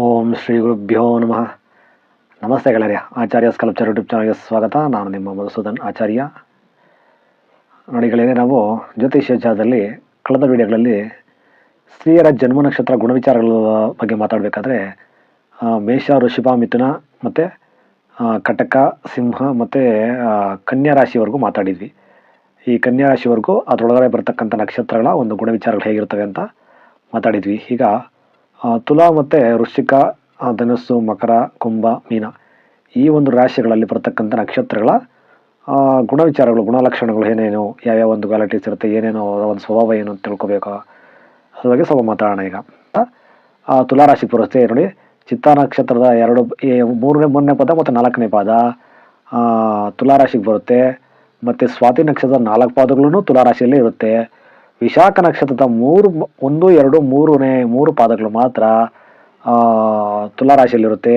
ಓಂ ಶ್ರೀ ಗುರುಭ್ಯೋ ನಮಃ. ನಮಸ್ತೆ ಗೆಳೆಯರೆ, ಆಚಾರ್ಯ ಸ್ಕಲ್ಪ್ಚರ್ ಯೂಟ್ಯೂಬ್ ಚಾನಲ್ಗೆ ಸ್ವಾಗತ. ನಾನು ನಿಮ್ಮ ಮಧುಸೂದನ್ ಆಚಾರ್ಯ. ನೋಡಿ ಗೆಳೆಯರೆ, ನಾವು ಜ್ಯೋತಿಷ್ಯಾಚಾರದಲ್ಲಿ ಕಳೆದ ವಿಡಿಯೋಗಳಲ್ಲಿ ಸ್ತ್ರೀಯರ ಜನ್ಮ ನಕ್ಷತ್ರ ಗುಣವಿಚಾರಗಳ ಬಗ್ಗೆ ಮಾತಾಡಬೇಕಾದ್ರೆ ಮೇಷ ಋಷಭ ಮಿಥುನ ಮತ್ತು ಕಟಕ, ಸಿಂಹ ಮತ್ತು ಕನ್ಯಾ ರಾಶಿವರೆಗೂ ಮಾತಾಡಿದ್ವಿ. ಈ ಕನ್ಯಾ ರಾಶಿವರೆಗೂ ಅದರೊಳಗಡೆ ಬರತಕ್ಕಂಥ ನಕ್ಷತ್ರಗಳ ಒಂದು ಗುಣವಿಚಾರಗಳು ಹೇಗಿರ್ತವೆ ಅಂತ ಮಾತಾಡಿದ್ವಿ. ಈಗ ತುಲಾ ಮತ್ತು ವೃಶ್ಚಿಕ ಧನಸ್ಸು ಮಕರ ಕುಂಭ ಮೀನ. ಈ ಒಂದು ರಾಶಿಗಳಲ್ಲಿ ಬರ್ತಕ್ಕಂಥ ನಕ್ಷತ್ರಗಳ ಗುಣವಿಚಾರಗಳು ಗುಣಲಕ್ಷಣಗಳು ಏನೇನು ಯಾವ್ಯಾವ ಒಂದು ಕ್ವಾಲಿಟೀಸ್ ಇರುತ್ತೆ ಏನೇನು ಒಂದು ಸ್ವಭಾವ ಏನು ತಿಳ್ಕೊಬೇಕು? ಅದ್ರ ಬಗ್ಗೆ ಸ್ವಲ್ಪ ಮಾತಾಡೋಣ ಈಗ. ತುಲಾ ರಾಶಿ ಬರುತ್ತೆ ನೋಡಿ. ಚಿತ್ತಾ ನಕ್ಷತ್ರದ ಎರಡು ಮೂರನೇ ಮೂರನೇ ಪದ ಮತ್ತು ನಾಲ್ಕನೇ ಪಾದ. ಆ, ತುಲಾ ರಾಶಿಗೆ ಬರುತ್ತೆ. ಮತ್ತು ಸ್ವಾತಿ ನಕ್ಷತ್ರದ ನಾಲ್ಕು ಪಾದಗಳೂ ತುಲಾ ರಾಶಿಯಲ್ಲೇ ಇರುತ್ತೆ. ವಿಶಾಖ ನಕ್ಷತ್ರದ ಮೂರು, ಒಂದು, ಎರಡು, ಮೂರನೇ, ಮೂರು ಪಾದಗಳು ಮಾತ್ರ ತುಲಾರಾಶಿಯಲ್ಲಿರುತ್ತೆ. ತುಲಾ ರಾಶಿಯಲ್ಲಿರುತ್ತೆ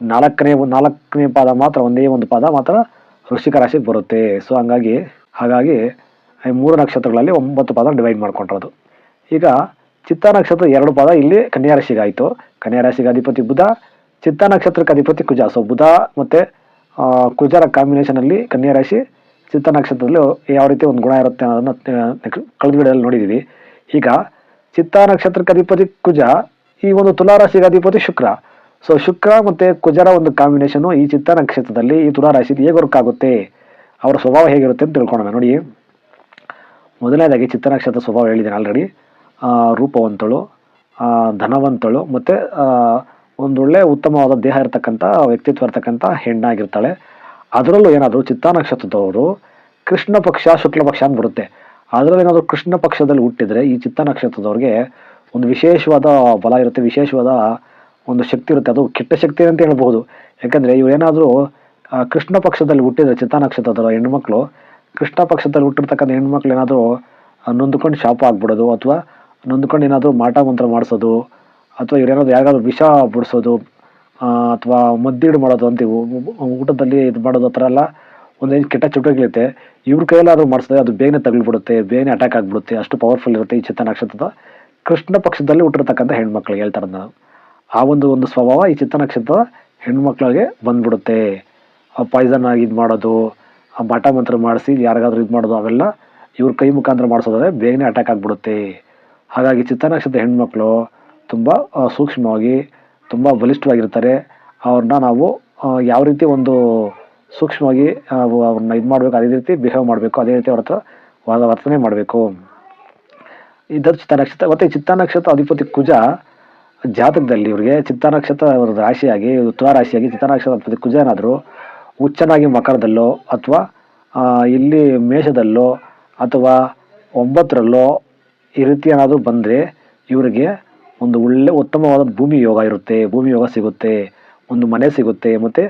ನಾಲ್ಕನೇ ನಾಲ್ಕನೇ ಪಾದ ಮಾತ್ರ ಒಂದೇ ಒಂದು ಪಾದ ಮಾತ್ರ ವೃಶ್ಚಿಕ ರಾಶಿಗೆ ಬರುತ್ತೆ. ಸೊ ಹಂಗಾಗಿ, ಹಾಗಾಗಿ ಮೂರು ನಕ್ಷತ್ರಗಳಲ್ಲಿ ಒಂಬತ್ತು ಪಾದ ಡಿವೈಡ್ ಮಾಡ್ಕೊಂಡಿರೋದು. ಈಗ ಚಿತ್ತ ನಕ್ಷತ್ರ ಎರಡು ಪಾದ ಇಲ್ಲಿ ಕನ್ಯಾ ರಾಶಿಗೆ ಆಯಿತು. ಕನ್ಯಾ ರಾಶಿಗೆ ಅಧಿಪತಿ ಬುಧ, ಚಿತ್ತ ನಕ್ಷತ್ರಕ್ಕೆ ಅಧಿಪತಿ ಕುಜ. ಸೊ ಬುಧ ಮತ್ತು ಕುಜರ ಕಾಂಬಿನೇಷನಲ್ಲಿ ಕನ್ಯಾ ರಾಶಿ ಚಿತ್ತ ನಕ್ಷತ್ರದಲ್ಲೂ ಯಾವ ರೀತಿ ಒಂದು ಗುಣ ಇರುತ್ತೆ ಅನ್ನೋದನ್ನ ಕಳೆದ ವಿಡಿಯೋದಲ್ಲಿ ನೋಡಿದ್ದೀವಿ ಈಗ ಚಿತ್ತ ನಕ್ಷತ್ರಕ್ಕೆ ಅಧಿಪತಿ ಕುಜ, ಈ ಒಂದು ತುಲಾರಾಶಿಗೆ ಅಧಿಪತಿ ಶುಕ್ರ. ಸೊ ಶುಕ್ರ ಮತ್ತು ಕುಜರ ಒಂದು ಕಾಂಬಿನೇಷನು ಈ ಚಿತ್ತ ನಕ್ಷತ್ರದಲ್ಲಿ, ಈ ತುಲಾರಾಶಿಗೆ ಹೇಗೆ ವರ್ಕ್ ಆಗುತ್ತೆ? ಅವರ ಸ್ವಭಾವ ಹೇಗಿರುತ್ತೆ ಅಂತ ತಿಳ್ಕೊಳೋಣ ನೋಡಿ ಮೊದಲನೇದಾಗಿ ಚಿತ್ತ ನಕ್ಷತ್ರ ಸ್ವಭಾವ ಹೇಳಿದ್ದೀನಿ ಆಲ್ರೆಡಿ ರೂಪವಂತಳು ಧನವಂತಳು, ಮತ್ತು ಒಂದೊಳ್ಳೆ ಉತ್ತಮವಾದ ದೇಹ ಇರತಕ್ಕಂಥ, ವ್ಯಕ್ತಿತ್ವ ಇರತಕ್ಕಂಥ ಹೆಣ್ಣಾಗಿರ್ತಾಳೆ. ಅದರಲ್ಲೂ ಏನಾದರೂ ಚಿತ್ತ ನಕ್ಷತ್ರದವರು ಕೃಷ್ಣ ಪಕ್ಷ, ಶುಕ್ಲ ಪಕ್ಷ ಅಂತ ಬರುತ್ತೆ. ಅದರಲ್ಲಿ ಏನಾದರೂ ಕೃಷ್ಣ ಪಕ್ಷದಲ್ಲಿ ಹುಟ್ಟಿದರೆ ಈ ಚಿತ್ತ ನಕ್ಷತ್ರದವ್ರಿಗೆ ಒಂದು ವಿಶೇಷವಾದ ಬಲ ಇರುತ್ತೆ, ವಿಶೇಷವಾದ ಒಂದು ಶಕ್ತಿ ಇರುತ್ತೆ. ಅದು ಕೆಟ್ಟ ಶಕ್ತಿ ಅಂತ ಹೇಳ್ಬೋದು ಯಾಕಂದರೆ ಇವರೇನಾದರೂ ಕೃಷ್ಣ ಪಕ್ಷದಲ್ಲಿ ಹುಟ್ಟಿದರೆ ಚಿತ್ತ ನಕ್ಷತ್ರದವರ ಹೆಣ್ಮಕ್ಳು, ಕೃಷ್ಣ ಪಕ್ಷದಲ್ಲಿ ಹುಟ್ಟಿರ್ತಕ್ಕಂಥ ಹೆಣ್ಮಕ್ಳು ಏನಾದರೂ ನೊಂದ್ಕೊಂಡು ಶಾಪ ಆಗ್ಬಿಡೋದು ಅಥವಾ ನೊಂದ್ಕೊಂಡು ಏನಾದರೂ ಮಾಟ ಮಂತ್ರ ಮಾಡಿಸೋದು ಅಥವಾ ಇವ್ರೇನಾದ್ರು ಯಾರಿಗಾದ್ರು ವಿಷ ಬಿಡಿಸೋದು ಅಥವಾ ಮದ್ದೀಡು ಮಾಡೋದು ಅಂತೀವಿ ಊಟದಲ್ಲಿ ಇದು ಮಾಡೋದು ಆ ಥರ ಎಲ್ಲ ಒಂದೇನು ಕೆಟ್ಟ ಚಟುವಟಿಕೆ ಇವ್ರ ಕೈಯಲ್ಲಾದರೂ ಮಾಡಿಸಿದ್ರೆ ಅದು ಬೇಗನೆ ತಗಲ್ಬಿಡುತ್ತೆ ಬೇಗನೆ ಅಟ್ಯಾಕ್ ಆಗಿಬಿಡುತ್ತೆ, ಅಷ್ಟು ಪವರ್ಫುಲ್ ಇರುತ್ತೆ ಈ ಚಿತ್ತ ನಕ್ಷತ್ರದ. ಕೃಷ್ಣ ಪಕ್ಷದಲ್ಲಿ ಹುಟ್ಟಿರ್ತಕ್ಕಂಥ ಹೆಣ್ಮಕ್ಳಿಗೆ ಹೇಳ್ತಾರೆ ನಾನು ಆ ಒಂದು ಒಂದು ಸ್ವಭಾವ ಈ ಚಿತ್ತ ನಕ್ಷತ್ರದ ಹೆಣ್ಮಕ್ಳಿಗೆ ಬಂದ್ಬಿಡುತ್ತೆ. ಪಾಯ್ಸನ್ ಆಗಿ ಇದು ಮಾಡೋದು, ಆ ಬಾಟ ಮಂತ್ರ ಮಾಡಿಸಿ ಯಾರಿಗಾದ್ರೂ ಇದು ಮಾಡೋದು ಅವೆಲ್ಲ ಇವ್ರ ಕೈ ಮುಖಾಂತರ ಮಾಡಿಸೋದ್ರೆ ಬೇಗನೆ ಅಟ್ಯಾಕ್ ಆಗಿಬಿಡುತ್ತೆ. ಹಾಗಾಗಿ ಚಿತ್ತ ನಕ್ಷತ್ರದ ಹೆಣ್ಮಕ್ಳು ತುಂಬ ಸೂಕ್ಷ್ಮವಾಗಿ ತುಂಬ ಬಲಿಷ್ಠವಾಗಿರ್ತಾರೆ. ಅವ್ರನ್ನ ನಾವು ಯಾವ ರೀತಿ ಒಂದು ಸೂಕ್ಷ್ಮವಾಗಿ ನಾವು ಅವ್ರನ್ನ ಇದು ಮಾಡಬೇಕು, ಅದೇ ರೀತಿ ಬಿಹೇವ್ ಮಾಡಬೇಕು, ಅದೇ ರೀತಿ ಅವ್ರ ಹತ್ರ ವಾದ ವರ್ತನೆ ಮಾಡಬೇಕು. ಇದ್ದರು ಚಿತ್ತ ನಕ್ಷತ್ರ ಮತ್ತು ಈ ಚಿತ್ತ ನಕ್ಷತ್ರ ಅಧಿಪತಿ ಕುಜ ಜಾತಕದಲ್ಲಿ ಇವರಿಗೆ ಚಿತ್ತ ನಕ್ಷತ್ರ ಅವ್ರ ರಾಶಿಯಾಗಿ, ಉತ್ತರ ರಾಶಿಯಾಗಿ ಚಿತ್ತ ನಕ್ಷತ್ರ ಅಧಿಪತಿ ಕುಜ ಏನಾದರೂ ಹುಚ್ಚನಾಗಿ ಮಕರದಲ್ಲೋ ಅಥವಾ ಇಲ್ಲಿ ಮೇಷದಲ್ಲೋ ಅಥವಾ ಒಂಬತ್ತರಲ್ಲೋ ಈ ರೀತಿ ಏನಾದರೂ ಬಂದರೆ ಇವರಿಗೆ ಒಂದು ಒಳ್ಳೆ ಉತ್ತಮವಾದ ಭೂಮಿ ಯೋಗ ಇರುತ್ತೆ, ಭೂಮಿ ಯೋಗ ಸಿಗುತ್ತೆ, ಒಂದು ಮನೆ ಸಿಗುತ್ತೆ ಮತ್ತು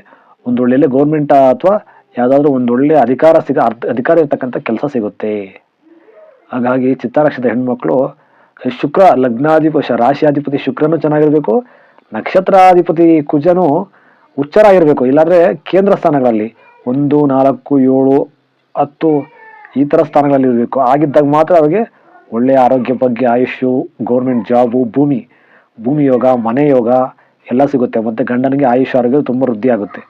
ಒಂದು ಒಳ್ಳೆ ಗೌರ್ಮೆಂಟ್ ಅಥವಾ ಯಾವುದಾದ್ರೂ ಒಂದು ಒಳ್ಳೆ ಅಧಿಕಾರ ಸಿಗ ಅಧಿಕಾರ ಇರ್ತಕ್ಕಂಥ ಕೆಲಸ ಸಿಗುತ್ತೆ. ಹಾಗಾಗಿ ಚಿತ್ತಾರಕ್ಷದ ಹೆಣ್ಮಕ್ಳು, ಶುಕ್ರ ಲಗ್ನಾಧಿಪ ರಾಶಿಯಾಧಿಪತಿ ಶುಕ್ರನು ಚೆನ್ನಾಗಿರಬೇಕು, ನಕ್ಷತ್ರಾಧಿಪತಿ ಕುಜನು ಉಚ್ಚರಾಗಿರ್ಬೇಕು ಇಲ್ಲಾಂದ್ರೆ ಕೇಂದ್ರ ಸ್ಥಾನಗಳಲ್ಲಿ ಒಂದು, ನಾಲ್ಕು, ಏಳು, ಹತ್ತು ಈ ಥರ ಸ್ಥಾನಗಳಲ್ಲಿ ಇರಬೇಕು. ಆಗಿದ್ದಾಗ ಮಾತ್ರ ಅವ್ರಿಗೆ ಒಳ್ಳೆಯ ಆರೋಗ್ಯ ಬಗ್ಗೆ ಆಯುಷು ಗೌರ್ಮೆಂಟ್ ಜಾಬು, ಭೂಮಿ ಭೂಮಿ ಯೋಗ, ಮನೆ ಯೋಗ ಎಲ್ಲ ಸಿಗುತ್ತೆ. ಮತ್ತು ಗಂಡನಿಗೆ ಆಯುಷ್ ಆರೋಗ್ಯ ತುಂಬ ವೃದ್ಧಿ ಆಗುತ್ತೆ.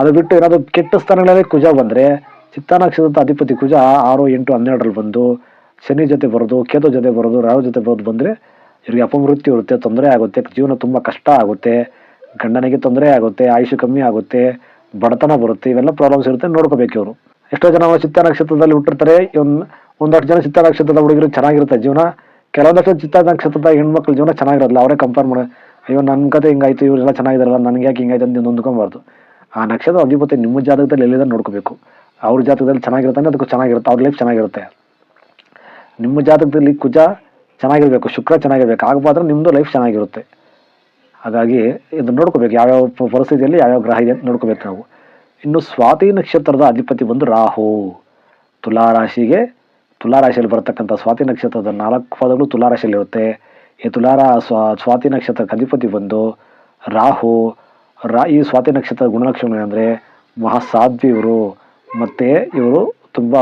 ಅದು ಬಿಟ್ಟು ಏನಾದರೂ ಕೆಟ್ಟ ಸ್ಥಾನಗಳಲ್ಲಿ ಕುಜ ಬಂದರೆ, ಚಿತ್ತಾ ನಕ್ಷತ್ರದ ಅಧಿಪತಿ ಕುಜ ಆರು, ಎಂಟು, ಹನ್ನೆರಡರಲ್ಲಿ ಬಂದು, ಶನಿ ಜೊತೆ ಬರೋದು, ಕೇತು ಜೊತೆ ಬರೋದು, ರಾಹು ಜೊತೆ ಬರೋದು ಬಂದರೆ, ಇವರಿಗೆ ಅಪಮೃತ್ಯು ಇರುತ್ತೆ, ತೊಂದರೆ ಆಗುತ್ತೆ, ಜೀವನ ತುಂಬ ಕಷ್ಟ ಆಗುತ್ತೆ, ಗಂಡನಿಗೆ ತೊಂದರೆ ಆಗುತ್ತೆ ಆಯುಷು ಕಮ್ಮಿ ಆಗುತ್ತೆ, ಬಡತನ ಬರುತ್ತೆ, ಇವೆಲ್ಲ ಪ್ರಾಬ್ಲಮ್ಸ್ ಇರುತ್ತೆ, ನೋಡ್ಕೋಬೇಕು ಇವರು. ಎಷ್ಟೋ ಜನ ಚಿತ್ತ ನಕ್ಷತ್ರದಲ್ಲಿ ಹುಟ್ಟಿರ್ತಾರೆ ಒಂದು ಒಂದಷ್ಟು ಜನ ಚಿತ್ತ ನಕ್ಷತ್ರದ ಹುಡುಗರು ಚೆನ್ನಾಗಿರುತ್ತೆ ಜೀವನ. ಕೆಲವೊಂದಷ್ಟು ಚಿತ್ತ ನಕ್ಷತ್ರದ ಹೆಣ್ಮಕ್ಳು ಜೀವನ ಚೆನ್ನಾಗಿರಲ್ಲ ಅವರೇ ಕಂಪೇರ್ ಮಾಡಿ. ಅಯ್ಯೋ ನನ್ನ ಕತೆ ಹಿಂಗಾಯ್ತು, ಇವರೆಲ್ಲ ಚೆನ್ನಾಗಿದಾರಲ್ಲ, ನನಗೆ ಯಾಕೆ ಹಿಂಗಾಯ್ತು ಅಂತ ನೊಂದ್ಕೊಬಾರ್ದು. ಆ ನಕ್ಷತ್ರ ಅಧಿಪತಿ ನಿಮ್ಮ ಜಾತಕದಲ್ಲಿ ಎಲ್ಲಿದೆ ನೋಡ್ಕೋಬೇಕು. ಅವ್ರ ಜಾತಕದಲ್ಲಿ ಚೆನ್ನಾಗಿರುತ್ತೆ ಅದಕ್ಕೂ ಚೆನ್ನಾಗಿರುತ್ತೆ. ಅವ್ರ ಲೈಫ್ ಚೆನ್ನಾಗಿರುತ್ತೆ. ನಿಮ್ಮ ಜಾತಕದಲ್ಲಿ ಕುಜ ಚೆನ್ನಾಗಿರಬೇಕು, ಶುಕ್ರ ಚೆನ್ನಾಗಿರ್ಬೇಕು. ಆಗ ನಿಮ್ಮದು ಲೈಫ್ ಚೆನ್ನಾಗಿರುತ್ತೆ. ಹಾಗಾಗಿ ಇದು ನೋಡ್ಕೋಬೇಕು. ಯಾವ್ಯಾವ ಪರಿಸ್ಥಿತಿಯಲ್ಲಿ ಯಾವ್ಯಾವ ಗ್ರಹ ಇದೆ ಅಂತ ನೋಡ್ಕೋಬೇಕು ನಾವು. ಇನ್ನು ಸ್ವಾತಿ ನಕ್ಷತ್ರದ ಅಧಿಪತಿ ಬಂದು ರಾಹು. ತುಲಾ ರಾಶಿಗೆ ತುಲಾ ಬರತಕ್ಕಂಥ ಸ್ವಾತಿ ನಕ್ಷತ್ರದ ನಾಲ್ಕು ಪದಗಳು ತುಲಾರಾಶಿಯಲ್ಲಿ ಇರುತ್ತೆ. ಈ ತುಲಾರ ಸ್ವಾ, ಸ್ವಾತಿ ನಕ್ಷತ್ರಕ್ಕೆ ಅಧಿಪತಿ ಬಂದು ರಾಹು, ರಾ, ಈ ಸ್ವಾತಿ ನಕ್ಷತ್ರದ ಗುಣಲಕ್ಷಣ ಏನಂದರೆ ಮಹಾಸಾಧ್ವಿ ಇವರು. ಮತ್ತು ಇವರು ತುಂಬ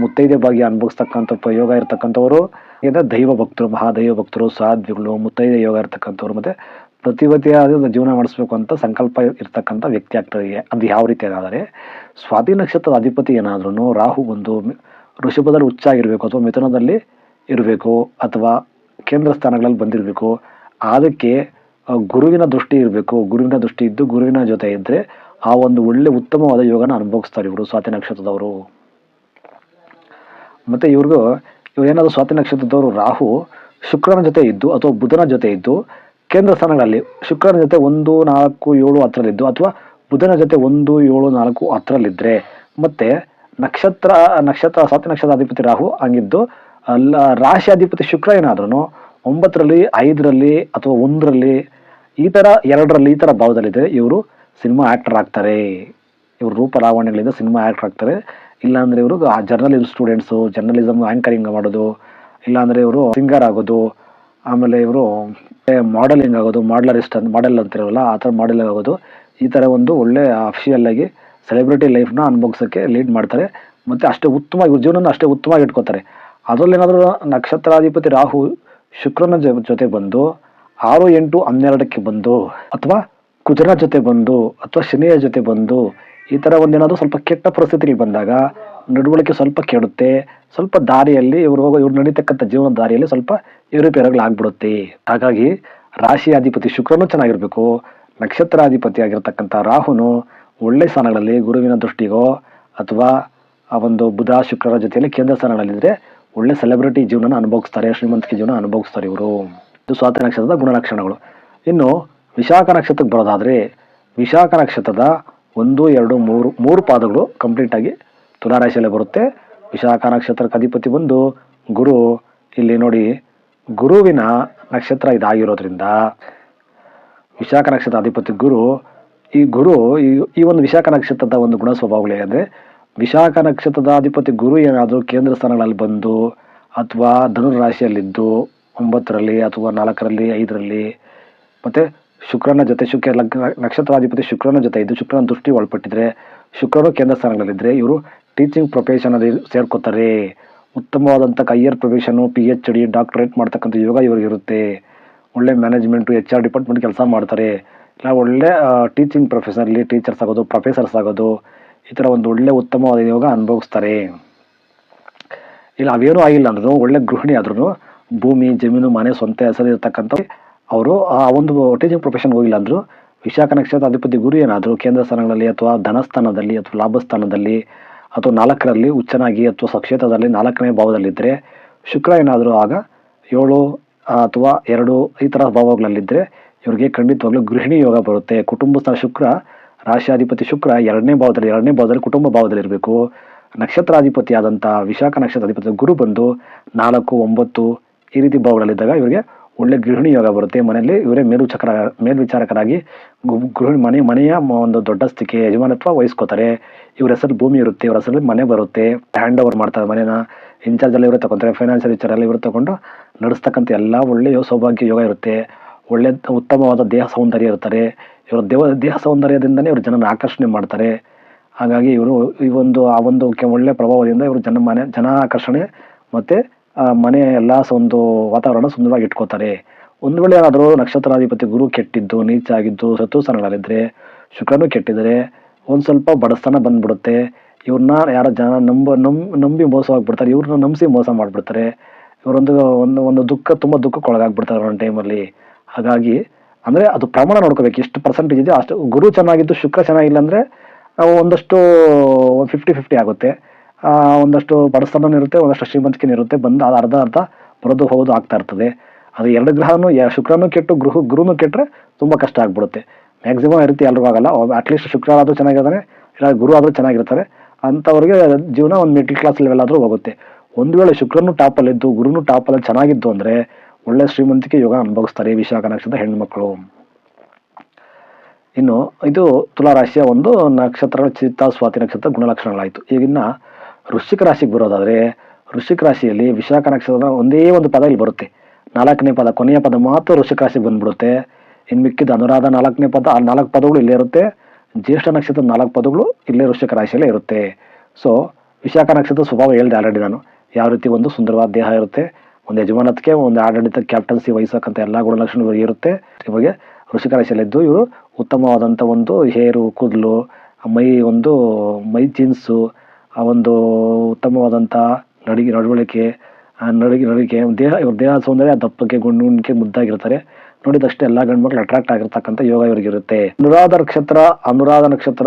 ಮುತ್ತೈದೆ ಭಾಗ್ಯ ಅನುಭವಿಸ್ತಕ್ಕಂಥ ಯೋಗ ಇರತಕ್ಕಂಥವರು. ಏನಂದರೆ ದೈವ ಭಕ್ತರು, ಮಹಾದೈವ ಭಕ್ತರು, ಸಾಧ್ವಿಗಳು, ಮುತ್ತೈದೆ ಯೋಗ ಇರ್ತಕ್ಕಂಥವ್ರು. ಮತ್ತು ಪ್ರತಿಪತಿಯಾದ ಜೀವನ ಮಾಡಿಸ್ಬೇಕು ಅಂತ ಸಂಕಲ್ಪ ಇರ್ತಕ್ಕಂಥ ವ್ಯಕ್ತಿ ಆಗ್ತದೆ ಅದು ಯಾವ ರೀತಿ ಆದರೆ ಸ್ವಾತಿ ನಕ್ಷತ್ರದ ಅಧಿಪತಿ ಏನಾದ್ರೂ ರಾಹು ಬಂದು ಮಿ- ಹುಚ್ಚಾಗಿರಬೇಕು ಅಥವಾ ಮಿಥುನದಲ್ಲಿ ಇರಬೇಕು ಅಥವಾ ಕೇಂದ್ರ ಸ್ಥಾನಗಳಲ್ಲಿ ಬಂದಿರಬೇಕು. ಅದಕ್ಕೆ ಗುರುವಿನ ದೃಷ್ಟಿ ಇರಬೇಕು. ಗುರುವಿನ ದೃಷ್ಟಿ ಇದ್ದು ಗುರುವಿನ ಜೊತೆ ಇದ್ದರೆ ಆ ಒಂದು ಒಳ್ಳೆ ಉತ್ತಮವಾದ ಯೋಗನ ಅನುಭವಿಸ್ತಾರೆ ಇವರು ಸ್ವಾತಿ ನಕ್ಷತ್ರದವರು. ಮತ್ತು ಇವ್ರಿಗೂ, ಇವ್ರು ಏನಾದರೂ ಸ್ವಾತಿ ನಕ್ಷತ್ರದವರು ರಾಹು ಶುಕ್ರನ ಜೊತೆ ಇದ್ದು ಅಥವಾ ಬುಧನ ಜೊತೆ ಇದ್ದು ಕೇಂದ್ರ ಸ್ಥಾನಗಳಲ್ಲಿ ಶುಕ್ರನ ಜೊತೆ ಒಂದು, ನಾಲ್ಕು, ಏಳು ಹತ್ತರಲ್ಲಿದ್ದು ಅಥವಾ ಬುಧನ ಜೊತೆ ಒಂದು, ಏಳು, ನಾಲ್ಕು ಹತ್ತರಲ್ಲಿದ್ದರೆ ಮತ್ತು ನಕ್ಷತ್ರ ನಕ್ಷತ್ರ, ಸಾತ್ ನಕ್ಷತ್ರ ಅಧಿಪತಿ ರಾಹು ಹಂಗಿದ್ದು ಅಲ್ಲ, ರಾಶಿ ಅಧಿಪತಿ ಶುಕ್ರ ಏನಾದ್ರೂ ಒಂಬತ್ತರಲ್ಲಿ, ಐದರಲ್ಲಿ ಅಥವಾ ಒಂದರಲ್ಲಿ, ಈ ಥರ ಎರಡರಲ್ಲಿ ಈ ಥರ ಭಾವದಲ್ಲಿದ್ದರೆ ಇವರು ಸಿನಿಮಾ ಆ್ಯಕ್ಟರ್ ಆಗ್ತಾರೆ. ಇವರು ರೂಪ ಲಾವಣ್ಯಗಳಿಂದ ಸಿನಿಮಾ ಆ್ಯಕ್ಟರ್ ಆಗ್ತಾರೆ. ಇಲ್ಲಾಂದರೆ ಇವರು ಜರ್ನಲಿಸಮ್ ಸ್ಟೂಡೆಂಟ್ಸು ಜರ್ನಲಿಸಮ್ ಆ್ಯಂಕರಿಂಗ್ ಮಾಡೋದು, ಇಲ್ಲಾಂದರೆ ಇವರು ಸಿಂಗರ್ ಆಗೋದು, ಆಮೇಲೆ ಇವರು ಮಾಡೆಲಿಂಗ್ ಆಗೋದು, ಮಾಡ್ಲರಿಸ್ಟ್ ಅಂತ, ಮಾಡೆಲ್ ಅಂತಿರಲ್ಲ, ಆ ಥರ ಮಾಡೆಲ್ ಆಗೋದು, ಈ ಥರ ಒಂದು ಒಳ್ಳೆ ಅಫಿಷಿಯಲ್ ಆಗಿ ಸೆಲೆಬ್ರಿಟಿ ಲೈಫ್ನ ಅನುಭವಿಸೋಕ್ಕೆ ಲೀಡ್ ಮಾಡ್ತಾರೆ. ಮತ್ತು ಅಷ್ಟೇ ಉತ್ತಮ ಇವ್ರ ಜೀವನನ ಅಷ್ಟೇ ಉತ್ತಮವಾಗಿ ಇಟ್ಕೋತಾರೆ. ಅದರಲ್ಲೇನಾದರೂ ನಕ್ಷತ್ರಾಧಿಪತಿ ರಾಹು ಶುಕ್ರನ ಜೊತೆ ಬಂದು, ಆರು, ಎಂಟು, ಹನ್ನೆರಡಕ್ಕೆ ಬಂದು, ಅಥವಾ ಕುಜನ ಜೊತೆ ಬಂದು, ಅಥವಾ ಶನಿಯ ಜೊತೆ ಬಂದು, ಈ ಥರ ಒಂದೇನಾದರೂ ಸ್ವಲ್ಪ ಕೆಟ್ಟ ಪರಿಸ್ಥಿತಿಗೆ ಬಂದಾಗ ನಡವಳಿಕೆ ಸ್ವಲ್ಪ ಕೆಡುತ್ತೆ. ಸ್ವಲ್ಪ ದಾರಿಯಲ್ಲಿ ಇವರು ಹೋಗೋ, ಇವ್ರು ನಡೀತಕ್ಕಂಥ ಜೀವನ ದಾರಿಯಲ್ಲಿ ಸ್ವಲ್ಪ ಏರುಪೇರುಗಳಾಗ್ಬಿಡುತ್ತೆ ಹಾಗಾಗಿ ರಾಶಿ ಅಧಿಪತಿ ಶುಕ್ರನು ಚೆನ್ನಾಗಿರಬೇಕು. ನಕ್ಷತ್ರಾಧಿಪತಿ ಆಗಿರತಕ್ಕಂಥ ರಾಹುನು ಒಳ್ಳೆ ಸ್ಥಾನಗಳಲ್ಲಿ ಗುರುವಿನ ದೃಷ್ಟಿಗೋ ಅಥವಾ ಆ ಒಂದು ಬುಧ ಶುಕ್ರರ ಜೊತೆಯಲ್ಲಿ ಕೇಂದ್ರ ಸ್ಥಾನಗಳಲ್ಲಿದ್ದರೆ ಒಳ್ಳೆ ಸೆಲೆಬ್ರಿಟಿ ಜೀವನ ಅನುಭವಿಸ್ತಾರೆ, ಶ್ರೀಮಂತಿಕೆ ಜೀವನ ಅನುಭವಿಸ್ತಾರೆ ಇವರು. ಇದು ಸ್ವಾತಿ ನಕ್ಷತ್ರದ ಗುಣಲಕ್ಷಣಗಳು. ಇನ್ನು ವಿಶಾಖ ನಕ್ಷತ್ರಕ್ಕೆ ಬರೋದಾದರೆ ವಿಶಾಖ ನಕ್ಷತ್ರದ ಒಂದು, ಎರಡು, ಮೂರು ಮೂರು ಪಾದಗಳು ಕಂಪ್ಲೀಟಾಗಿ ತುಲಾರಾಶಿಯಲ್ಲೇ ಬರುತ್ತೆ. ವಿಶಾಖ ನಕ್ಷತ್ರಕ್ಕೆ ಅಧಿಪತಿ ಬಂದು ಗುರು, ಇಲ್ಲಿ ನೋಡಿ ಗುರುವಿನ ನಕ್ಷತ್ರ ಇದಾಗಿರೋದ್ರಿಂದ ವಿಶಾಖ ನಕ್ಷತ್ರ ಅಧಿಪತಿ ಗುರು ಈ ಗುರು, ಈ ಒಂದು ವಿಶಾಖ ನಕ್ಷತ್ರದ ಒಂದು ಗುಣ ಸ್ವಭಾವಗಳೇ ಏನಂದರೆ ವಿಶಾಖ ನಕ್ಷತ್ರದ ಅಧಿಪತಿ ಗುರು ಏನಾದರೂ ಕೇಂದ್ರ ಸ್ಥಾನಗಳಲ್ಲಿ ಬಂದು ಅಥವಾ ಧನುರಾಶಿಯಲ್ಲಿದ್ದು ಒಂಬತ್ತರಲ್ಲಿ ಅಥವಾ ನಾಲ್ಕರಲ್ಲಿ, ಐದರಲ್ಲಿ, ಮತ್ತು ಶುಕ್ರನ ಜೊತೆ ಶುಕ್ರ ನಕ್ಷತ್ರಾಧಿಪತಿ ಶುಕ್ರನ ಜೊತೆ ಇದ್ದು ಶುಕ್ರನ ದೃಷ್ಟಿ ಒಳಪಟ್ಟಿದ್ರೆ ಶುಕ್ರನು ಕೇಂದ್ರ ಸ್ಥಾನಗಳಲ್ಲಿದ್ದರೆ ಇವರು ಟೀಚಿಂಗ್ ಪ್ರೊಫೆಷನಲ್ಲಿ ಸೇರ್ಕೋತಾರೆ. ಉತ್ತಮವಾದಂಥ career profession P H D doctorate ಮಾಡ್ತಕ್ಕಂಥ ಯೋಗ ಇವರಿಗಿರುತ್ತೆ ಒಳ್ಳೆ ಮ್ಯಾನೇಜ್ಮೆಂಟು ಎಚ್ ಆರ್ ಡಿಪಾರ್ಟ್ಮೆಂಟ್ ಕೆಲಸ ಮಾಡ್ತಾರೆ. ಇಲ್ಲ ಒಳ್ಳೆ ಟೀಚಿಂಗ್ ಪ್ರೊಫೆಷನಲ್ಲಿ ಟೀಚರ್ಸ್ ಆಗೋದು ಪ್ರೊಫೆಸರ್ಸ್ ಆಗೋದು, ಈ ಥರ ಒಂದು ಒಳ್ಳೆ ಉತ್ತಮವಾದ ಯೋಗ ಅನುಭವಿಸ್ತಾರೆ. ಇಲ್ಲ, ಅವೇನೂ ಆಗಿಲ್ಲ ಅಂದ್ರೂ, ಒಳ್ಳೆ ಗೃಹಿಣಿ ಆದ್ರೂ ಭೂಮಿ, ಜಮೀನು, ಮನೆ, ಸ್ವಂತ ಹೆಸರು ಇರತಕ್ಕಂಥ ಅವರು, ಆ, ಒಂದು ಟೀಚಿಂಗ್ ಪ್ರೊಫೆಷನ್ ಹೋಗಿಲ್ಲ ಅಂದರೂ, ವಿಶಾಖ ನಕ್ಷತ್ರ ಅಧಿಪತಿ ಗುರು ಏನಾದರೂ, ಕೇಂದ್ರ ಸ್ಥಾನಗಳಲ್ಲಿ ಅಥವಾ ಧನಸ್ಥಾನದಲ್ಲಿ ಅಥವಾ ಲಾಭಸ್ಥಾನದಲ್ಲಿ ಅಥವಾ ನಾಲ್ಕರಲ್ಲಿ ಉಚ್ಚನಾಗಿ ಅಥವಾ ಸಕ್ಷೇತ್ರದಲ್ಲಿ ನಾಲ್ಕನೇ ಭಾವದಲ್ಲಿದ್ದರೆ, ಶುಕ್ರ ಏನಾದರೂ ಆಗ ಏಳು ಅಥವಾ ಎರಡು ಈ ಥರ ಭಾವಗಳಲ್ಲಿದ್ದರೆ ಇವ್ರಿಗೆ ಖಂಡಿತವಾಗ್ಲೂ ಗೃಹಿಣಿ ಯೋಗ ಬರುತ್ತೆ. ಕುಟುಂಬಸ್ಥ ಶುಕ್ರ, ರಾಶಿಯಾಧಿಪತಿ ಶುಕ್ರ ಎರಡನೇ ಭಾವದಲ್ಲಿ ಎರಡನೇ ಭಾವದಲ್ಲಿ ಕುಟುಂಬ ಭಾವದಲ್ಲಿ ಇರಬೇಕು. ನಕ್ಷತ್ರಾಧಿಪತಿ ಆದಂಥ ವಿಶಾಖ ನಕ್ಷತ್ರಾಧಿಪತಿ ಗುರು ಬಂದು ನಾಲ್ಕು, ಒಂಬತ್ತು ಈ ರೀತಿ ಭಾವಗಳಲ್ಲಿದ್ದಾಗ ಇವರಿಗೆ ಒಳ್ಳೆ ಗೃಹಿಣಿ ಯೋಗ ಬರುತ್ತೆ. ಮನೆಯಲ್ಲಿ ಇವರೇ ಮೇಲ್ವಿಚಾರ ಮೇಲ್ವಿಚಾರಕರಾಗಿ ಗೃಹಿಣಿ ಮನೆ, ಮನೆಯ ಒಂದು ಒಂದು ಸ್ಥಿತಿ ಯಜಮಾನತ್ವ ವಹಿಸ್ಕೋತಾರೆ. ಇವ್ರ ಹೆಸರು ಭೂಮಿ ಇರುತ್ತೆ, ಇವ್ರ ಹೆಸರಲ್ಲಿ ಮನೆ ಬರುತ್ತೆ. ಹ್ಯಾಂಡ್ ಓವರ್ ಮಾಡ್ತಾರೆ ಮನೇನ. ಇನ್ಚಾರ್ಜಲ್ಲಿ ಇವರು ತಗೊಂತಾರೆ ಫೈನಾನ್ಷಿಯಲ್ ವಿಚಾರಲ್ಲಿ ಇವರು ತಗೊಂಡು ನಡೆಸ್ತಕ್ಕಂಥ ಎಲ್ಲ ಒಳ್ಳೆಯ ಸೌಭಾಗ್ಯ ಯೋಗ ಇರುತ್ತೆ. ಒಳ್ಳೆ ಉತ್ತಮವಾದ ದೇಹ ಸೌಂದರ್ಯ ಇರ್ತಾರೆ. ಇವರ ದೇವ, ದೇಹ ಸೌಂದರ್ಯದಿಂದಲೇ ಇವರು ಜನನ ಆಕರ್ಷಣೆ ಮಾಡ್ತಾರೆ. ಹಾಗಾಗಿ ಇವರು ಈ ಒಂದು, ಆ ಒಂದು ಒಳ್ಳೆ ಪ್ರಭಾವದಿಂದ ಇವರು ಜನ ಮನೆ, ಜನ ಆಕರ್ಷಣೆ ಮತ್ತು ಮನೆ ಎಲ್ಲ ಒಂದು ವಾತಾವರಣ ಸುಂದರವಾಗಿ ಇಟ್ಕೋತಾರೆ. ಒಂದು ವೇಳೆ ಏನಾದರೂ ನಕ್ಷತ್ರಾಧಿಪತಿ ಗುರು ಕೆಟ್ಟಿದ್ದು ನೀಚ ಸತ್ತು ಸ್ಥಾನಗಳಲ್ಲಿದ್ದರೆ ಶುಕ್ರನು ಕೆಟ್ಟಿದರೆ ಒಂದು ಸ್ವಲ್ಪ ಬಡಸ್ತನ ಬಂದ್ಬಿಡುತ್ತೆ. ಇವ್ರನ್ನ ಯಾರೋ ಜನ ನಂಬ ನಂಬಿ ನಂಬಿ ಮೋಸ ಆಗಿಬಿಡ್ತಾರೆ. ಇವ್ರನ್ನ ನಂಬಿಸಿ ಮೋಸ ಮಾಡಿಬಿಡ್ತಾರೆ. ಇವರೊಂದು ಒಂದು ಒಂದು ದುಃಖ, ತುಂಬ ದುಃಖಕ್ಕೆ ಒಳಗಾಗ್ಬಿಡ್ತಾರೆ ಒಂದು ಟೈಮಲ್ಲಿ ಹಾಗಾಗಿ, ಅಂದರೆ ಅದು ಪ್ರಮಾಣ ನೋಡ್ಕೋಬೇಕು, ಎಷ್ಟು ಪರ್ಸೆಂಟೇಜ್ ಇದೆ, ಅಷ್ಟು ಗುರು ಚೆನ್ನಾಗಿದ್ದು, ಶುಕ್ರ ಚೆನ್ನಾಗಿಲ್ಲ ಅಂದರೆ ಒಂದಷ್ಟು ಫಿಫ್ಟಿ ಫಿಫ್ಟಿ ಆಗುತ್ತೆ. ಒಂದಷ್ಟು ಬಡಸ್ತನ ಇರುತ್ತೆ, ಒಂದಷ್ಟು ಶ್ರೀಮಂತಿಕೆ ಇರುತ್ತೆ, ಬಂದು ಅದು ಅರ್ಧ ಅರ್ಧ ಬರೋದು ಹೋಗೋದು ಆಗ್ತಾ ಇರ್ತದೆ. ಅದು ಎರಡು ಗ್ರಹನೂ ಶುಕ್ರನೂ ಕೆಟ್ಟು, ಗೃಹ, ಗುರುನೂ ಕೆಟ್ಟರೆ ತುಂಬ ಕಷ್ಟ ಆಗ್ಬಿಡುತ್ತೆ. ಮ್ಯಾಕ್ಸಿಮಮ್ ಇರುತ್ತೆ ರೀತಿ ಎಲ್ರಿಗೂ ಆಗಲ್ಲ. ಅಟ್ಲೀಸ್ಟ್ ಶುಕ್ರ ಆದರೂ ಚೆನ್ನಾಗಿರ್ತಾನೆ, ಇಲ್ಲ ಗುರು ಆದರೂ ಚೆನ್ನಾಗಿರ್ತಾರೆ. ಅಂಥವ್ರಿಗೆ ಜೀವನ ಒಂದು ಮಿಡ್ಲ್ ಕ್ಲಾಸ್ ಲೆವೆಲ್ ಆದರೂ ಹೋಗುತ್ತೆ. ಒಂದು ವೇಳೆ ಶುಕ್ರನು ಟಾಪಲ್ಲಿದ್ದು ಗುರುನು ಟಾಪಲ್ಲಿ ಚೆನ್ನಾಗಿದ್ದು ಅಂದರೆ ಒಳ್ಳೆ ಶ್ರೀಮಂತಿಕೆ ಯೋಗ ಅನುಭವಿಸ್ತಾರೆ ವಿಶಾಖ ನಕ್ಷತ್ರ ಹೆಣ್ಣುಮಕ್ಕಳು ಇನ್ನು ಇದು ತುಲಾರಾಶಿಯ ಒಂದು ನಕ್ಷತ್ರ ಚಿತ್ತ ಸ್ವಾತಿ ನಕ್ಷತ್ರ ಗುಣಲಕ್ಷಣಗಳಾಯಿತು. ಈಗಿನ್ನ ವೃಶ್ಚಿಕ ರಾಶಿಗೆ ಬರೋದಾದರೆ, ವೃಶ್ಚಿಕ ರಾಶಿಯಲ್ಲಿ ವಿಶಾಖ ನಕ್ಷತ್ರದ ಒಂದೇ ಒಂದು ಪದ ಇಲ್ಲಿ ಬರುತ್ತೆ. ನಾಲ್ಕನೇ ಪದ, ಕೊನೆಯ ಪದ ಮಾತ್ರ ವೃಶ್ಚಿಕ ರಾಶಿಗೆ ಬಂದ್ಬಿಡುತ್ತೆ. ಇನ್ನು ಮಿಕ್ಕಿದ ಅನುರಾಧ ನಾಲ್ಕನೇ ಪದ, ಆ ನಾಲ್ಕು ಪದಗಳು ಇಲ್ಲೇ ಇರುತ್ತೆ. ಜ್ಯೇಷ್ಠ ನಕ್ಷತ್ರದ ನಾಲ್ಕು ಪದಗಳು ಇಲ್ಲೇ ವೃಶ್ಚಿಕ ರಾಶಿಯಲ್ಲೇ ಇರುತ್ತೆ. ಸೊ ವಿಶಾಖ ನಕ್ಷತ್ರದ ಸ್ವಭಾವ ಹೇಳಿದೆ ಆಲ್ರೆಡಿ ನಾನು. ಯಾವ ರೀತಿ ಒಂದು ಸುಂದರವಾದ ದೇಹ ಇರುತ್ತೆ ಒಂದು ಯಜಮಾನತ್ಗೆ, ಒಂದು ಆಡಳಿತ ಕ್ಯಾಪ್ಟನ್ಸಿ ವಹಿಸಕ್ಕಂಥ ಎಲ್ಲ ಗುಣಲಕ್ಷಣಗಳು ಇರುತ್ತೆ. ಇವಾಗ ವೃಷಿಕ ರಾಶಿಯಲ್ಲಿದ್ದು ಇವರು ಉತ್ತಮವಾದಂಥ ಒಂದು ಹೇರು, ಕೂದಲು, ಮೈ ಒಂದು, ಮೈ ಜೀನ್ಸು ಆ ಒಂದು ಉತ್ತಮವಾದಂಥ ನಡಿಗೆ ನಡವಳಿಕೆ ನಡಿಗೆ ನಡಿಗೆ, ದೇಹ, ಇವ್ರ ದೇಹ ಸೌಂದರ್ಯ ದಪ್ಪಕ್ಕೆ ಗುಂಡು ಗುಂಡಿಗೆ ಮುದ್ದಾಗಿರ್ತಾರೆ. ನೋಡಿದಷ್ಟೇ ಎಲ್ಲ ಗಂಡು ಮಕ್ಕಳು ಅಟ್ರಾಕ್ಟ್ ಆಗಿರ್ತಕ್ಕಂಥ ಯೋಗ ಇವರಿಗಿರುತ್ತೆ ಅನುರಾಧ ನಕ್ಷತ್ರ ಅನುರಾಧ ನಕ್ಷತ್ರ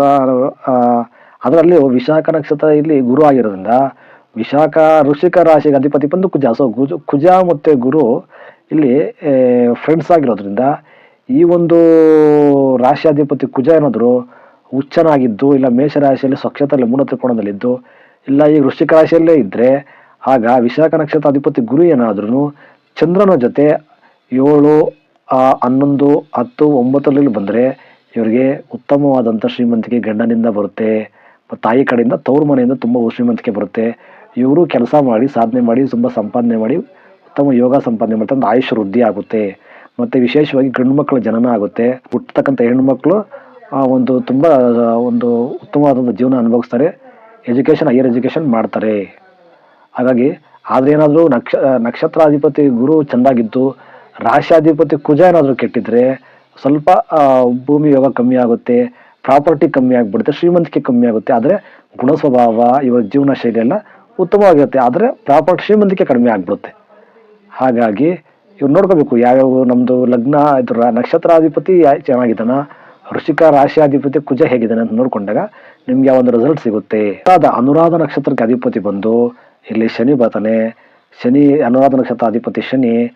ಅದರಲ್ಲಿ ವಿಶಾಖ ನಕ್ಷತ್ರ ಇಲ್ಲಿ ಗುರು ಆಗಿರೋದ್ರಿಂದ ವಿಶಾಖ ಋಷಿಕ ರಾಶಿಗೆ ಅಧಿಪತಿ ಬಂದು ಕುಜ. ಸೊ ಕುಜ ಕುಜ ಮತ್ತು ಗುರು ಇಲ್ಲಿ ಫ್ರೆಂಡ್ಸ್ ಆಗಿರೋದ್ರಿಂದ ಈ ಒಂದು ರಾಶಿಯಾಧಿಪತಿ ಕುಜ ಏನಾದರೂ ಹುಚ್ಚನಾಗಿದ್ದು ಇಲ್ಲ ಮೇಷರಾಶಿಯಲ್ಲಿ ಸ್ವಚ್ಛತೆಯಲ್ಲಿ ಮೂಲ ತ್ರಿಕೋಣದಲ್ಲಿದ್ದು ಇಲ್ಲ ಈ ವೃಶ್ಚಿಕ ರಾಶಿಯಲ್ಲೇ ಇದ್ದರೆ ಆಗ ವಿಶಾಖ ನಕ್ಷತ್ರ ಅಧಿಪತಿ ಗುರು ಏನಾದ್ರೂ ಚಂದ್ರನ ಜೊತೆ ಏಳು ಹನ್ನೊಂದು, ಹತ್ತು ಒಂಬತ್ತರಲ್ಲಿ ಬಂದರೆ ಇವರಿಗೆ ಉತ್ತಮವಾದಂಥ ಶ್ರೀಮಂತಿಕೆ ಗಂಡನಿಂದ ಬರುತ್ತೆ. ತಾಯಿ ಕಡೆಯಿಂದ ತವರು ಮನೆಯಿಂದ ತುಂಬ ಶ್ರೀಮಂತಿಕೆ ಬರುತ್ತೆ. ಇವರು ಕೆಲಸ ಮಾಡಿ, ಸಾಧನೆ ಮಾಡಿ, ತುಂಬ ಸಂಪಾದನೆ ಮಾಡಿ, ಉತ್ತಮ ಯೋಗ ಸಂಪಾದನೆ ಮಾಡ್ತಾರೆ ಒಂದು ಆಯುಷ್ ವೃದ್ಧಿ ಆಗುತ್ತೆ. ಮತ್ತು ವಿಶೇಷವಾಗಿ ಗಂಡು ಮಕ್ಕಳ ಜನನ ಆಗುತ್ತೆ. ಹುಟ್ಟತಕ್ಕಂಥ ಹೆಣ್ಣುಮಕ್ಕಳು ಒಂದು ತುಂಬ ಒಂದು ಉತ್ತಮವಾದಂಥ ಜೀವನ ಅನುಭವಿಸ್ತಾರೆ. ಎಜುಕೇಷನ್ ಹೈಯರ್ ಎಜುಕೇಷನ್ ಮಾಡ್ತಾರೆ. ಹಾಗಾಗಿ, ಆದರೆ ಏನಾದರೂ ನಕ್ಷ ನಕ್ಷತ್ರಾಧಿಪತಿ ಗುರು ಚೆಂದಾಗಿದ್ದು, ರಾಶಿಯಾಧಿಪತಿ ಕುಜ ಏನಾದರೂ ಕೆಟ್ಟಿದ್ರೆ, ಸ್ವಲ್ಪ ಭೂಮಿ ಯೋಗ ಕಮ್ಮಿ ಆಗುತ್ತೆ, ಪ್ರಾಪರ್ಟಿ ಕಮ್ಮಿ ಆಗಿಬಿಡುತ್ತೆ, ಶ್ರೀಮಂತಿಕೆ ಕಮ್ಮಿ ಆಗುತ್ತೆ. ಆದರೆ, ಗುಣ ಸ್ವಭಾವ, ಇವರ ಜೀವನ ಶೈಲಿ ಎಲ್ಲ ಉತ್ತಮವಾಗಿರುತ್ತೆ. ಆದರೆ ಪ್ರಾಪರ್ಟಿ ಶ್ರೀಮಂತಿಕೆ ಕಡಿಮೆ ಆಗಿಬಿಡುತ್ತೆ. ಹಾಗಾಗಿ ಇವ್ರು ನೋಡ್ಕೋಬೇಕು ಯಾವ್ಯಾವ ನಮ್ಮದು ಲಗ್ನ, ಇದು ರ- ನಕ್ಷತ್ರಾಧಿಪತಿ ಚೆನ್ನಾಗಿದ್ದಾನ ವೃಷಿಕ ರಾಶಿಯಾಧಿಪತಿ ಕುಜ ಹೇಗಿದ್ದಾನೆ ಅಂತ ನೋಡ್ಕೊಂಡಾಗ ನಿಮ್ಗೆ ಒಂದು ರಿಸಲ್ಟ್ ಸಿಗುತ್ತೆ. ಅನುರಾಧ ಅನುರಾಧ ನಕ್ಷತ್ರಕ್ಕೆ ಅಧಿಪತಿ ಬಂದು, ಇಲ್ಲಿ ಶನಿ ಬರ್ತಾನೆ. ಶನಿ, ಅನುರಾಧ ನಕ್ಷತ್ರ ಅಧಿಪತಿ ಶನಿ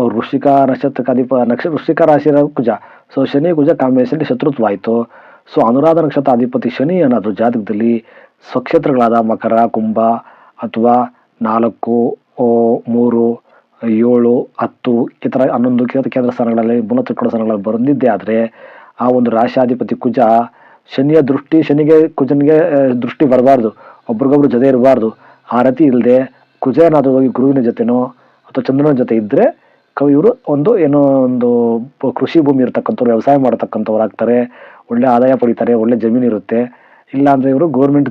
ವೃಶ್ಚಿಕ ನಕ್ಷತ್ರಕ್ಕೆ ಅಧಿಪ ನಕ್ಷ ವೃಷಿಕ ರಾಶಿಯ ಕುಜ. ಸೊ ಶನಿ ಕುಜ ಕಾಂಬಿನೇಷನ್ ಶತ್ರುತ್ವ ಆಯಿತು. ಸೊ ಅನುರಾಧ ನಕ್ಷತ್ರ ಅಧಿಪತಿ ಶನಿ ಅನ್ನೋದು ಜಾತಕದಲ್ಲಿ ಸ್ವಕ್ಷೇತ್ರಗಳಾದ ಮಕರ, ಕುಂಭ ಅಥವಾ ನಾಲ್ಕು ಮೂರು, ಏಳು, ಹತ್ತು, ಈ ಥರ ಹನ್ನೊಂದು ಕೇಂದ್ರ ಕೇಂದ್ರ ಸ್ಥಾನಗಳಲ್ಲಿ ಮೂಲ ಸ್ಥಾನಗಳಲ್ಲಿ ಬಂದಿದ್ದೇ ಆದರೆ ಆ ಒಂದು ರಾಶಾಧಿಪತಿ ಕುಜ ಶನಿಯ ದೃಷ್ಟಿ, ಶನಿಗೆ, ಕುಜನಿಗೆ ದೃಷ್ಟಿ ಬರಬಾರ್ದು, ಒಬ್ರಿಗೊಬ್ರು ಜೊತೆ ಇರಬಾರ್ದು. ಆ ರೀತಿ ಇಲ್ಲದೆ ಕುಜ ಏನಾದರೂ ಹೋಗಿ ಗುರುವಿನ ಜೊತೆನೋ ಅಥವಾ ಚಂದ್ರನ ಜೊತೆ ಇದ್ದರೆ ಇವರು ಒಂದು ಏನೋ ಒಂದು ಕೃಷಿ ಭೂಮಿ ಇರತಕ್ಕಂಥವ್ರು, ವ್ಯವಸಾಯ ಮಾಡತಕ್ಕಂಥವ್ರು ಆಗ್ತಾರೆ, ಒಳ್ಳೆ ಆದಾಯ ಪಡಿತಾರೆ, ಒಳ್ಳೆ ಜಮೀನು ಇರುತ್ತೆ. ಇಲ್ಲಾಂದರೆ ಇವರು ಗೌರ್ಮೆಂಟ್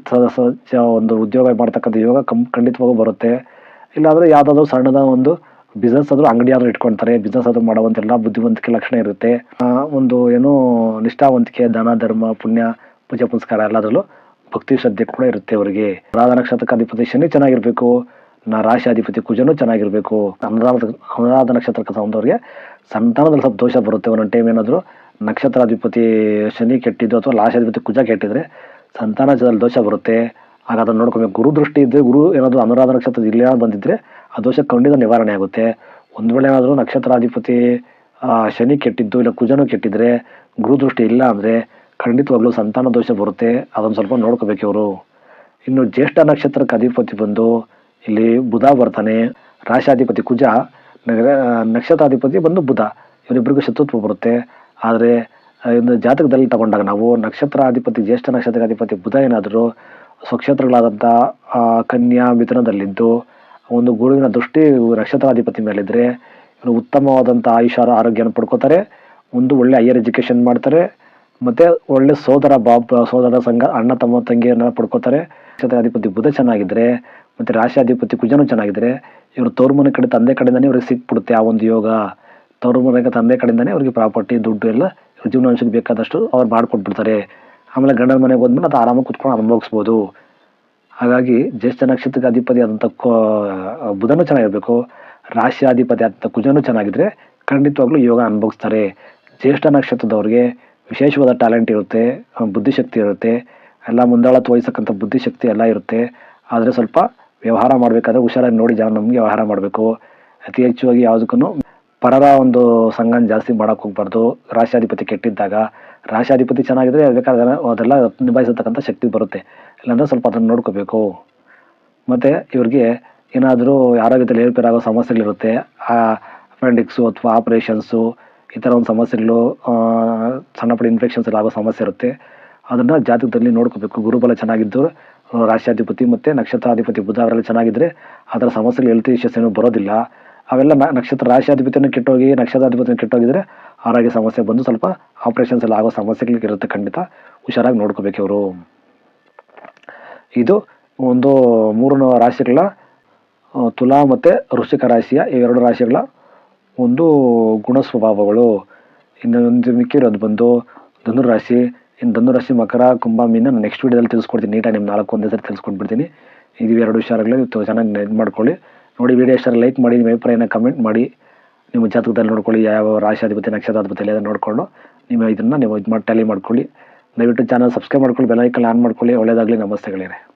ಒಂದು ಉದ್ಯೋಗ ಮಾಡ್ತಕ್ಕಂಥ ಯೋಗ ಕಂ, ಖಂಡಿತವಾಗೂ ಬರುತ್ತೆ. ಇಲ್ಲಾಂದರೆ ಯಾವುದಾದ್ರೂ ಸಣ್ಣದ ಒಂದು ಬಿಸ್ನೆಸ್ ಆದರೂ ಅಂಗಡಿ ಆದರೂ ಇಟ್ಕೊಳ್ತಾರೆ. ಬಿಸ್ನೆಸ್ ಆದರೂ ಮಾಡುವಂತೆಲ್ಲ ಬುದ್ಧಿವಂತಿಕೆ ಲಕ್ಷಣ ಇರುತ್ತೆ. ಒಂದು ಏನೋ ನಿಷ್ಠಾವಂತಿಕೆ ದಾನ ಧರ್ಮ, ಪುಣ್ಯ, ಪೂಜೆ, ಪುನಸ್ಕಾರ ಎಲ್ಲದರಲ್ಲೂ ಭಕ್ತಿ, ಶ್ರದ್ಧೆ ಕೂಡ ಇರುತ್ತೆ ಅವರಿಗೆ ರಾಧ ನಕ್ಷತ್ರಕ್ಕೆ ಅಧಿಪತಿ ಶನಿ ಚೆನ್ನಾಗಿರ್ಬೇಕು. ನಾ ರಾಶಿ ಅಧಿಪತಿ ಕುಜನೂ ಚೆನ್ನಾಗಿರ್ಬೇಕು. ಅನುರಾಧ ಅನುರಾಧ ನಕ್ಷತ್ರಕ್ಕೆ ಸಂಬಂಧವ್ರಿಗೆ ಸಂತಾನದಲ್ಲಿ ಸ್ವಲ್ಪ ದೋಷ ಬರುತ್ತೆ. ಒಂದೊಂದು ಟೈಮ್ ಏನಾದರೂ ನಕ್ಷತ್ರಾಧಿಪತಿ ಶನಿ ಕೆಟ್ಟಿದ್ದು ಅಥವಾ ರಾಶಾಧಿಪತಿ ಕುಜ ಕೆಟ್ಟಿದ್ರೆ ಸಂತಾನದಲ್ಲಿ ದೋಷ ಬರುತ್ತೆ. ಆಗ ಅದನ್ನು ನೋಡ್ಕೊಬೇಕು ಗುರು ದೃಷ್ಟಿ ಇದ್ದರೆ ಗುರು ಏನಾದರೂ ಅನುರಾಧ ನಕ್ಷತ್ರದ ಇಲ್ಲ ಬಂದಿದ್ದರೆ ಆ ದೋಷ ಖಂಡಿತ ನಿವಾರಣೆ ಆಗುತ್ತೆ. ಒಂದು ವೇಳೆ ಏನಾದರೂ ನಕ್ಷತ್ರಾಧಿಪತಿ ಶನಿ ಕೆಟ್ಟಿದ್ದು ಇಲ್ಲ ಕುಜನೂ ಕೆಟ್ಟಿದ್ರೆ ಗುರು ದೃಷ್ಟಿ ಇಲ್ಲ ಅಂದರೆ ಖಂಡಿತವಾಗ್ಲೂ ಸಂತಾನ ದೋಷ ಬರುತ್ತೆ. ಅದನ್ನು ಸ್ವಲ್ಪ ನೋಡ್ಕೋಬೇಕು ಇವರು. ಇನ್ನು ಜ್ಯೇಷ್ಠ ನಕ್ಷತ್ರಕ್ಕೆ ಅಧಿಪತಿ ಬಂದು ಇಲ್ಲಿ ಬುಧ ಬರ್ತಾನೆ. ರಾಶಾಧಿಪತಿ ಕುಜ ನಕ್ಷತ್ರಾಧಿಪತಿ ಬಂದು ಬುಧ. ಇವರಿಬ್ಬರಿಗೂ ಶತ್ರುತ್ವ ಬರುತ್ತೆ. ಆದರೆ ಒಂದು ಜಾತಕದಲ್ಲಿ ತಗೊಂಡಾಗ ನಾವು ನಕ್ಷತ್ರಾಧಿಪತಿ, ಜ್ಯೇಷ್ಠ ನಕ್ಷತ್ರಾಧಿಪತಿ ಬುಧ ಏನಾದರೂ ಸ್ವಕ್ಷೇತ್ರಗಳಾದಂಥ ಕನ್ಯಾ ಮಿಥುನದಲ್ಲಿದ್ದು ಒಂದು ಗುರುವಿನ ದೃಷ್ಟಿ ನಕ್ಷತ್ರಾಧಿಪತಿ ಮೇಲಿದ್ದರೆ ಇವರು ಉತ್ತಮವಾದಂಥ ಆಯುಷ ಆರೋಗ್ಯನ ಪಡ್ಕೋತಾರೆ, ಒಂದು ಒಳ್ಳೆ ಹೈಯರ್ ಎಜುಕೇಷನ್ ಮಾಡ್ತಾರೆ, ಮತ್ತು ಒಳ್ಳೆ ಸೋದರ ಬಾಬ್, ಸೋದರ ಸಂಘ ಅಣ್ಣ, ತಮ್ಮ ತಂಗಿಯನ್ನ ಪಡ್ಕೋತಾರೆ. ನಕ್ಷತ್ರಾಧಿಪತಿ ಬುಧ ಚೆನ್ನಾಗಿದ್ರೆ, ಮತ್ತೆ ರಾಶಿಯಾಧಿಪತಿ ಕುಜನೂ ಚೆನ್ನಾಗಿದ್ರೆ ಇವರು ತವರು ಮನೆ ಕಡೆ, ತಂದೆ ಕಡೆಯಿಂದನೇ ಇವ್ರಿಗೆ ಸಿಕ್ಬಿಡುತ್ತೆ ಆ ಒಂದು ಯೋಗ. ತವರು ತಂದೆ ಕಡೆಯಿಂದನೇ ಅವ್ರಿಗೆ ಪ್ರಾಪರ್ಟಿ ದುಡ್ಡು ಎಲ್ಲ ಜೀವನಾಂಶಕ್ಕೆ ಬೇಕಾದಷ್ಟು ಅವ್ರು ಮಾಡಿಕೊಟ್ಬಿಡ್ತಾರೆ. ಆಮೇಲೆ ಗಂಡನ ಮನೆಗೆ ಹೋದ್ಮೇಲೆ ಅದು ಆರಾಮಾಗಿ ಕುತ್ಕೊಂಡು ಅನುಭವಿಸ್ಬೋದು. ಹಾಗಾಗಿ ಜ್ಯೇಷ್ಠ ನಕ್ಷತ್ರಕ್ಕೆ ಅಧಿಪತಿ ಆದಂಥ ಕೋ- ಬುಧನೂ ಚೆನ್ನಾಗಿರಬೇಕು. ರಾಶಿ ಅಧಿಪತಿ ಆದಂಥ ಕುಜನೂ ಚೆನ್ನಾಗಿದ್ರೆ ಖಂಡಿತವಾಗ್ಲೂ ಯೋಗ ಅನುಭವಿಸ್ತಾರೆ. ಜ್ಯೇಷ್ಠ ನಕ್ಷತ್ರದವ್ರಿಗೆ ವಿಶೇಷವಾದ ಟ್ಯಾಲೆಂಟ್ ಇರುತ್ತೆ ಬುದ್ಧಿಶಕ್ತಿ ಇರುತ್ತೆ. ಎಲ್ಲ ಮುಂದಾಳತ್ವ ವಹಿಸಕ್ಕಂಥ ಬುದ್ಧಿಶಕ್ತಿ ಎಲ್ಲ ಇರುತ್ತೆ. ಆದರೆ ಸ್ವಲ್ಪ ವ್ಯವಹಾರ ಮಾಡಬೇಕಾದ್ರೆ ಹುಷಾರಾಗಿ ನೋಡಿ ಜನ ನಮಗೆ ವ್ಯವಹಾರ ಮಾಡಬೇಕು. ಅತಿ ಹೆಚ್ಚಾಗಿ ಯಾವುದಕ್ಕೂ ಪರರ ಒಂದು ಸಂಘನ ಜಾಸ್ತಿ ಮಾಡೋಕೆ ಹೋಗ್ಬಾರ್ದು. ರಾಶಿಯಾಧಿಪತಿ ಕೆಟ್ಟಿದ್ದಾಗ ರಾಶಿಯಾಧಿಪತಿ ಚೆನ್ನಾಗಿದ್ರೆ ಬೇಕಾದ್ರೆ ಅದೆಲ್ಲ ನಿಭಾಯಿಸತಕ್ಕಂಥ ಶಕ್ತಿ ಬರುತ್ತೆ. ಇಲ್ಲಾಂದ್ರೆ ಸ್ವಲ್ಪ ಅದನ್ನು ನೋಡ್ಕೋಬೇಕು. ಮತ್ತು ಇವ್ರಿಗೆ ಏನಾದರೂ ಆರೋಗ್ಯದಲ್ಲಿ ಏರುಪೇರಾಗೋ ಸಮಸ್ಯೆಗಳಿರುತ್ತೆ, ಆ ಅಪೆಂಡಿಕ್ಸು ಅಥವಾ ಆಪರೇಷನ್ಸು ಈ ಥರ ಒಂದು ಸಮಸ್ಯೆಗಳು ಸಣ್ಣ ಪುಟ್ಟ ಇನ್ಫೆಕ್ಷನ್ಸ್ ಎಲ್ಲ ಆಗೋ ಸಮಸ್ಯೆ ಇರುತ್ತೆ. ಅದನ್ನು ಜಾತಕದಲ್ಲಿ ನೋಡ್ಕೋಬೇಕು. ಗುರುಬಲ ಚೆನ್ನಾಗಿದ್ದು, ರಾಷ್ಟ್ರಾಧಿಪತಿ ಮತ್ತು ನಕ್ಷತ್ರಾಧಿಪತಿ ಬುಧವಾರ ಚೆನ್ನಾಗಿದ್ರೆ ಅದರ ಸಮಸ್ಯೆಗಳು ಹೆಲ್ತ್ ಇಶ್ಯೂಸ್ ಏನೂ ಬರೋದಿಲ್ಲ. ಅವೆಲ್ಲ ನಕ್ಷತ್ರ ರಾಶಿಯಾಧಿಪತಿಯನ್ನು ಕೆಟ್ಟೋಗಿ, ನಕ್ಷತ್ರಾಧಿಪತಿಯನ್ನು ಕೆಟ್ಟೋಗಿದ್ರೆ ಆರೋಗ್ಯ ಸಮಸ್ಯೆ ಬಂದು ಸ್ವಲ್ಪ ಆಪ್ರೇಷನ್ಸ್ ಎಲ್ಲ ಆಗೋ ಸಮಸ್ಯೆಗಳಿಗೆ ಇರುತ್ತೆ ಖಂಡಿತ. ಹುಷಾರಾಗಿ ನೋಡ್ಕೋಬೇಕು ಇವರು. ಇದು ಒಂದು ಮೂರು ರಾಶಿಗಳ ತುಲಾ ಮತ್ತು ವೃಶ್ಚಿಕ ರಾಶಿಯ ಇವೆರಡು ರಾಶಿಗಳ ಒಂದು ಗುಣ ಸ್ವಭಾವಗಳು. ಇನ್ನೊಂದು ಮಿಕ್ಕಿರೋದು ಬಂದು ಧನುರಾಶಿ. ಇನ್ನು ಧನುರಾಶಿ ಮಕರ, ಕುಂಭ, ಮೀನ ನೆಕ್ಸ್ಟ್ ವೀಡಿಯೋದಲ್ಲಿ ತಿಳಿಸ್ಕೊಡ್ತೀನಿ. ನೀಟಾಗಿ ನಿಮ್ಮ ನಾಲ್ಕು ಒಂದೇ ಸರಿ ತಿಳಿಸ್ಕೊಟ್ಬಿಡ್ತೀನಿ ಇದು ಎರಡು ನೀವು ಚೆನ್ನಾಗಿ ಇದು ಮಾಡ್ಕೊಳ್ಳಿ ನೋಡಿ ವಿಡಿಯೋ ಇಷ್ಟ ಲೈಕ್ ಮಾಡಿ, ನಿಮ್ಮ ಅಭಿಪ್ರಾಯನ ಕಮೆಂಟ್ ಮಾಡಿ. ನಿಮ್ಮ ಜಾತಕದಲ್ಲಿ ನೋಡ್ಕೊಳ್ಳಿ, ಯಾವ ರಾಶಾಧಿಪತಿ ನಕ್ಷತ್ರಾಧಿಪತಿ ಎಲ್ಲ ನೋಡಿಕೊಂಡು. ನೀವು ಇದನ್ನು ನೀವು ಇದು ಮಾಡಿ ಟ್ಯಾಲಿ ಮಾಡ್ಕೊಳ್ಳಿ. ದಯವಿಟ್ಟು ಚಾನಲ್ ಸಬ್ಸ್ಕ್ರೈಬ್ ಮಾಡ್ಕೊಳ್ಳಿ ಬೆಲ್ ಆನ್ ಮಾಡ್ಕೊಳ್ಳಿ. ಒಳ್ಳೆಯದಾಗಲಿ ನಮಸ್ತೆಗಳಿರೆ.